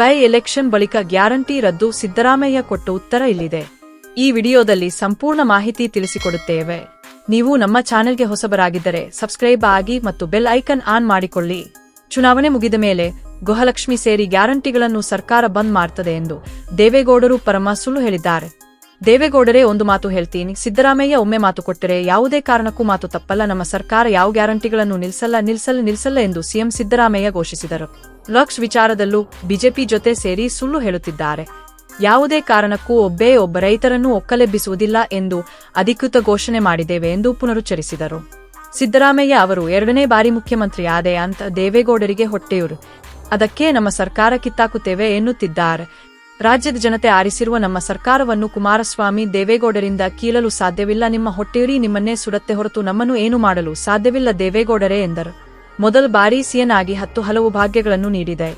By election ಬಳಿಕ guarantee ರದ್ದು ಸಿದ್ದರಾಮಯ್ಯ ಕೊಟ್ಟ ಉತ್ತರ ಇಲ್ಲಿದೆ. ಈ ವಿಡಿಯೋದಲ್ಲಿ ಸಂಪೂರ್ಣ ಮಾಹಿತಿ ತಿಳಿಸಿಕೊಡುತ್ತೇವೆ. ನೀವು ನಮ್ಮ ಚಾನೆಲ್ಗೆ ಹೊಸಬರಾಗಿದ್ದರೆ ಸಬ್ಸ್ಕ್ರೈಬ್ ಆಗಿ ಮತ್ತು ಬೆಲ್ ಐಕನ್ ಆನ್ ಮಾಡಿಕೊಳ್ಳಿ. ಚುನಾವಣೆ ಮುಗಿದ ಮೇಲೆ ಗೃಹಲಕ್ಷ್ಮಿ ಸೇರಿ ಗ್ಯಾರಂಟಿಗಳನ್ನು ಸರ್ಕಾರ ಬಂದ್ ಮಾಡ್ತದೆ ಎಂದು ದೇವೇಗೌಡರು ಪರಮ ಸುಳ್ಳು ಹೇಳಿದ್ದಾರೆ. ದೇವೇಗೌಡರೇ ಒಂದು ಮಾತು ಹೇಳ್ತೀನಿ. ಸಿದ್ದರಾಮಯ್ಯ ಒಮ್ಮೆ ಮಾತು ಕೊಟ್ಟರೆ ಯಾವುದೇ ಕಾರಣಕ್ಕೂ ಮಾತು ತಪ್ಪಲ್ಲ. ನಮ್ಮ ಸರ್ಕಾರ ಯಾವ ಗ್ಯಾರಂಟಿಗಳನ್ನು ನಿಲ್ಲಿಸಲ್ಲ ನಿಲ್ಸಲ್ಲ ನಿಲ್ಲಿಸಲ್ಲ ಎಂದು ಸಿಎಂ ಸಿದ್ದರಾಮಯ್ಯ ಘೋಷಿಸಿದರು. ಲಕ್ಷ್ ವಿಚಾರದಲ್ಲೂ ಬಿಜೆಪಿ ಜೊತೆ ಸೇರಿ ಸುಳ್ಳು ಹೇಳುತ್ತಿದ್ದಾರೆ. ಯಾವುದೇ ಕಾರಣಕ್ಕೂ ಒಬ್ಬೇ ಒಬ್ಬ ರೈತರನ್ನು ಒಕ್ಕಲೆಬ್ಬಿಸುವುದಿಲ್ಲ ಎಂದು ಅಧಿಕೃತ ಘೋಷಣೆ ಮಾಡಿದ್ದೇವೆ ಎಂದು ಪುನರುಚ್ಚರಿಸಿದರು. ಸಿದ್ದರಾಮಯ್ಯ ಅವರು ಎರಡನೇ ಬಾರಿ ಮುಖ್ಯಮಂತ್ರಿ ಆದೆ ಅಂತ ದೇವೇಗೌಡರಿಗೆ ಹೊಟ್ಟೆಯುರು. ಅದಕ್ಕೆ ನಮ್ಮ ಸರ್ಕಾರ ಕಿತ್ತಾಕುತ್ತೇವೆ ಎನ್ನುತ್ತಿದ್ದಾರೆ. ರಾಜ್ಯದ ಜನತೆ ಆರಿಸಿರುವ ನಮ್ಮ ಸರ್ಕಾರವನ್ನು ಕುಮಾರಸ್ವಾಮಿ ದೇವೇಗೌಡರಿಂದ ಕೀಳಲು ಸಾಧ್ಯವಿಲ್ಲ. ನಿಮ್ಮ ಹೊಟ್ಟೆಯುರಿ ನಿಮ್ಮನ್ನೇ ಸುಡತ್ತೆ ಹೊರತು ನಮ್ಮನ್ನು ಏನು ಮಾಡಲು ಸಾಧ್ಯವಿಲ್ಲ ದೇವೇಗೌಡರೇ ಎಂದರು. ಮೊದಲ ಬಾರಿ ಸಿಎನ್ ಆಗಿ ಹತ್ತು ಹಲವು ಭಾಗ್ಯಗಳನ್ನು ನೀಡಿದೆ.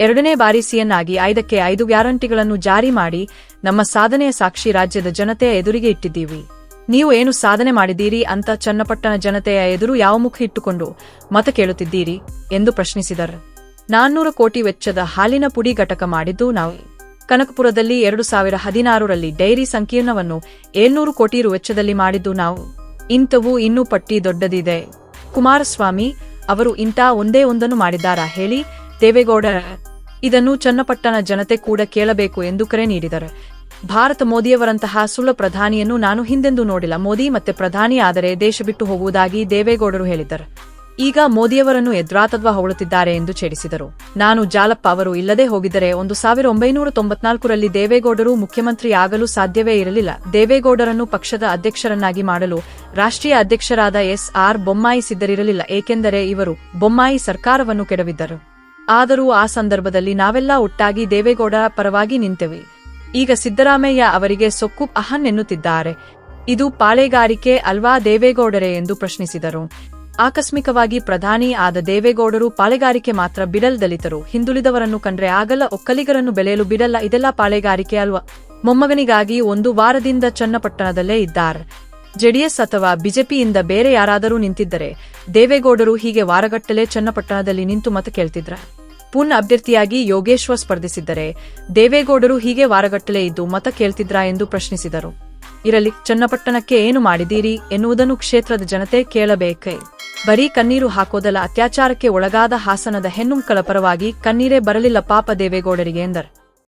ಎರಡನೇ ಬಾರಿ ಸಿಎನ್ ಆಗಿ ಐದಕ್ಕೆ ಐದು ಗ್ಯಾರಂಟಿಗಳನ್ನು ಜಾರಿ ಮಾಡಿ ನಮ್ಮ ಸಾಧನೆಯ ಸಾಕ್ಷಿ ರಾಜ್ಯದ ಜನತೆಯ ಎದುರಿಗೆ ಇಟ್ಟಿದ್ದೀವಿ. ನೀವು ಏನು ಸಾಧನೆ ಮಾಡಿದ್ದೀರಿ ಅಂತ ಚನ್ನಪಟ್ಟಣ ಜನತೆಯ ಎದುರು ಯಾವ ಮುಖ ಇಟ್ಟುಕೊಂಡು ಮತ ಕೇಳುತ್ತಿದ್ದೀರಿ ಎಂದು ಪ್ರಶ್ನಿಸಿದರು. ನಾನ್ನೂರು ಕೋಟಿ ವೆಚ್ಚದ ಹಾಲಿನ ಪುಡಿ ಘಟಕ ಮಾಡಿದ್ದು ನಾವು. ಕನಕಪುರದಲ್ಲಿ ಎರಡು ಸಾವಿರ ಹದಿನಾರರಲ್ಲಿ ಡೈರಿ ಸಂಕೀರ್ಣವನ್ನು ಏಳ್ನೂರು ಕೋಟಿ ರು ವೆಚ್ಚದಲ್ಲಿ ಮಾಡಿದ್ದು ನಾವು. ಇಂಥವು ಇನ್ನೂ ಪಟ್ಟಿ ದೊಡ್ಡದಿದೆ. ಕುಮಾರಸ್ವಾಮಿ ಅವರು ಇಂಥ ಒಂದೇ ಒಂದನ್ನು ಮಾಡಿದ್ದಾರಾ ಹೇಳಿ ದೇವೇಗೌಡ. ಇದನ್ನು ಚನ್ನಪಟ್ಟಣ ಜನತೆ ಕೂಡ ಕೇಳಬೇಕು ಎಂದು ಕರೆ ನೀಡಿದರು. ಭಾರತ ಮೋದಿಯವರಂತಹ ಸುಳ್ಳ ಪ್ರಧಾನಿಯನ್ನು ನಾನು ಹಿಂದೆಂದೂ ನೋಡಿಲ್ಲ. ಮೋದಿ ಮತ್ತೆ ಪ್ರಧಾನಿ ಆದರೆ ದೇಶ ಬಿಟ್ಟು ಹೋಗುವುದಾಗಿ ದೇವೇಗೌಡರು ಹೇಳಿದ್ದರು ಈಗ ಮೋದಿಯವರನ್ನು ಎದ್ರಾತತ್ವ ಹೊಗಳುತ್ತಿದ್ದಾರೆ ಎಂದು ಛೇಡಿಸಿದರು. ನಾನು ಜಾಲಪ್ಪ ಅವರು ಇಲ್ಲದೆ ಹೋಗಿದ್ದರೆ ಒಂದು ಸಾವಿರ ಒಂಬೈನೂರ ತೊಂಬತ್ನಾಲ್ಕರಲ್ಲಿ ದೇವೇಗೌಡರು ಮುಖ್ಯಮಂತ್ರಿ ಆಗಲು ಸಾಧ್ಯವೇ ಇರಲಿಲ್ಲ. ದೇವೇಗೌಡರನ್ನು ಪಕ್ಷದ ಅಧ್ಯಕ್ಷರನ್ನಾಗಿ ಮಾಡಲು ರಾಷ್ಟ್ರೀಯ ಅಧ್ಯಕ್ಷರಾದ ಎಸ್ ಆರ್ ಬೊಮ್ಮಾಯಿ ಸಿದ್ಧರಿರಲಿಲ್ಲ, ಏಕೆಂದರೆ ಇವರು ಬೊಮ್ಮಾಯಿ ಸರ್ಕಾರವನ್ನು ಕೆಡವಿದ್ದರು. ಆದರೂ ಆ ಸಂದರ್ಭದಲ್ಲಿ ನಾವೆಲ್ಲ ಒಟ್ಟಾಗಿ ದೇವೇಗೌಡ ಪರವಾಗಿ ನಿಂತೇವೆ. ಈಗ ಸಿದ್ದರಾಮಯ್ಯ ಅವರಿಗೆ ಸೊಕ್ಕು ಅಹನ್ ಎನ್ನುತ್ತಿದ್ದಾರೆ. ಇದು ಪಾಳೆಗಾರಿಕೆ ಅಲ್ವಾ ದೇವೇಗೌಡರೇ ಎಂದು ಪ್ರಶ್ನಿಸಿದರು. ಆಕಸ್ಮಿಕವಾಗಿ ಪ್ರಧಾನಿ ಆದ ದೇವೇಗೌಡರು ಪಾಳೆಗಾರಿಕೆ ಮಾತ್ರ ಬಿಡಲ್ ದಲಿತರು. ಹಿಂದುಳಿದವರನ್ನು ಕಂಡ್ರೆ ಆಗಲ್ಲ, ಒಕ್ಕಲಿಗರನ್ನು ಬೆಳೆಯಲು ಬಿಡಲ್ಲ, ಇದೆಲ್ಲ ಪಾಳೆಗಾರಿಕೆ ಅಲ್ವಾ? ಮೊಮ್ಮಗನಿಗಾಗಿ ಒಂದು ವಾರದಿಂದ ಚನ್ನಪಟ್ಟಣದಲ್ಲೇ ಇದ್ದಾರೆ. ಜೆಡಿಎಸ್ ಅಥವಾ ಬಿಜೆಪಿಯಿಂದ ಬೇರೆ ಯಾರಾದರೂ ನಿಂತಿದ್ದರೆ ದೇವೇಗೌಡರು ಹೀಗೆ ವಾರಗಟ್ಟಲೆ ಚನ್ನಪಟ್ಟಣದಲ್ಲಿ ನಿಂತು ಮತ ಕೇಳ್ತಿದ್ರ. ಪುನ್ ಅಭ್ಯರ್ಥಿಯಾಗಿ ಯೋಗೇಶ್ವರ್ ಸ್ಪರ್ಧಿಸಿದ್ದರೆ ದೇವೇಗೌಡರು ಹೀಗೆ ವಾರಗಟ್ಟಲೆ ಇದ್ದು ಮತ ಕೇಳ್ತಿದ್ರ ಎಂದು ಪ್ರಶ್ನಿಸಿದರು. ಇರಲಿ, ಚನ್ನಪಟ್ಟಣಕ್ಕೆ ಏನು ಮಾಡಿದೀರಿ ಎನ್ನುವುದನ್ನು ಕ್ಷೇತ್ರದ ಜನತೆ ಕೇಳಬೇಕೇ? ಬರೀ ಕಣ್ಣೀರು ಹಾಕೋದಲ್ಲ ಅತ್ಯಾಚಾರಕ್ಕೆ ಒಳಗಾದ ಹಾಸನದ ಹೆಣ್ಣುಮಕ್ಕಳ ಪರವಾಗಿ ಕಣ್ಣೀರೇ ಬರಲಿಲ್ಲ ಪಾಪ ದೇವೇಗೌಡರಿಗೆ ಎಂದರು.